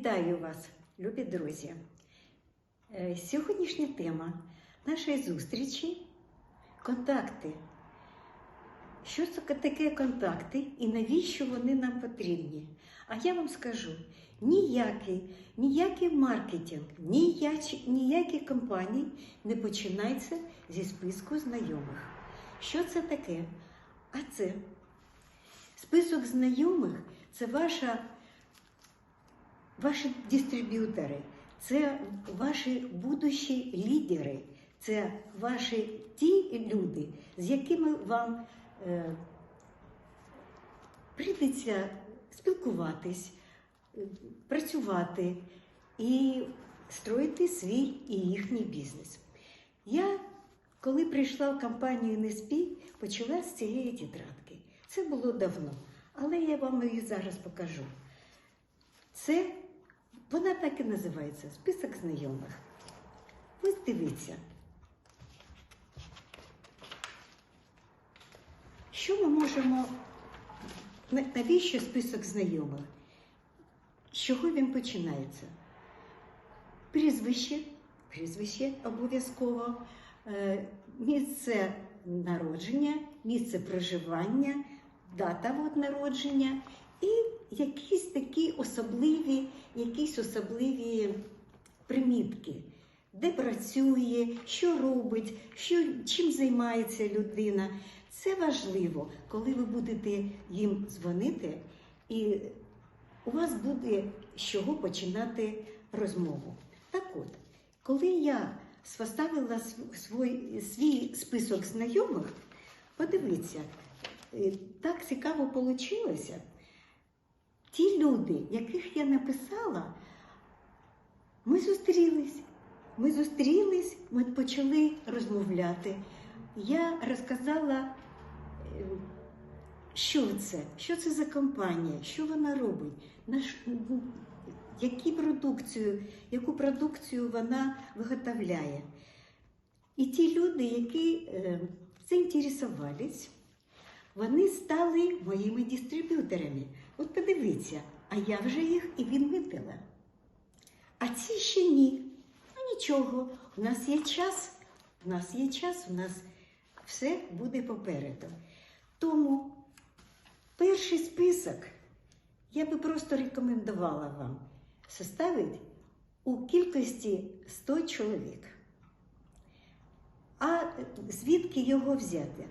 Вітаю вас, любі друзі. Е, Сьогоднішня тема нашої зустрічі контакти. Що це таке контакти і навіщо вони нам потрібні? А я вам скажу: ніякий, ніякий маркетинг, ніякі, ніякі компанії не починаються зі списку знайомих. Що це таке? А це список знайомих це ваша ваші дистриб'ютори, це ваші будущі лідери, це ваші ті люди, з якими вам е, прийдеться спілкуватись, е, працювати і строїти свій і їхній бізнес. Я, коли прийшла в компанію NSP, почала з цієї тетрадки. Це було давно, але я вам її зараз покажу. Це вона так і називається список знайомих. Ось дивіться. Що ми можемо. Навіщо список знайомих? З чого він починається? Прізвище, прізвище обов'язково, е, місце народження, місце проживання, дата народження і якісь такі особливі, якісь особливі примітки, де працює, що робить, що, чим займається людина. Це важливо, коли ви будете їм дзвонити, і у вас буде з чого починати розмову. Так от, коли я составила свій, свій список знайомих, подивіться, е, так цікаво вийшло. Ті люди, яких я написала, ми зустрілись. Ми зустрілись, ми почали розмовляти. Я розказала, е, що це, що це за компанія, що вона робить, наш, які продукцію, яку продукцію вона виготовляє. І ті люди, які е, заінтересувались, вони стали моїми дистриб'юторами. От подивіться, а я вже їх і відмітила. А ці ще ні. Ну нічого, у нас є час, у нас є час, у нас все буде попереду. Тому перший список я би просто рекомендувала вам составити у кількості 100 чоловік. А звідки його взяти?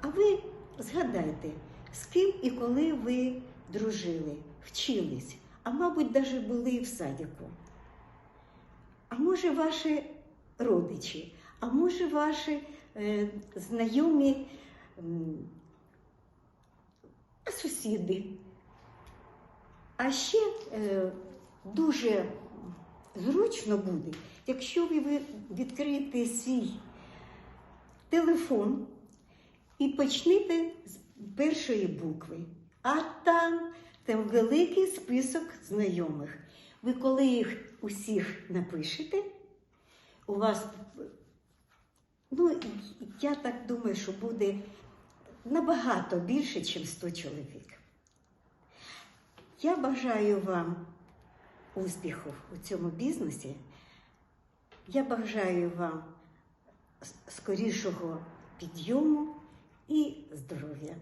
А ви згадайте, з ким і коли ви дружили, вчились, а мабуть, навіть були в садіку. А може, ваші родичі, а може, ваші е, знайомі м, сусіди. А ще е, дуже зручно буде, якщо ви відкриєте свій телефон і почнете з першої букви. А там, там великий список знайомих. Ви коли їх усіх напишете, у вас, ну, я так думаю, що буде набагато більше, ніж 100 чоловік. Я бажаю вам успіху у цьому бізнесі. Я бажаю вам скорішого підйому і здоров'я.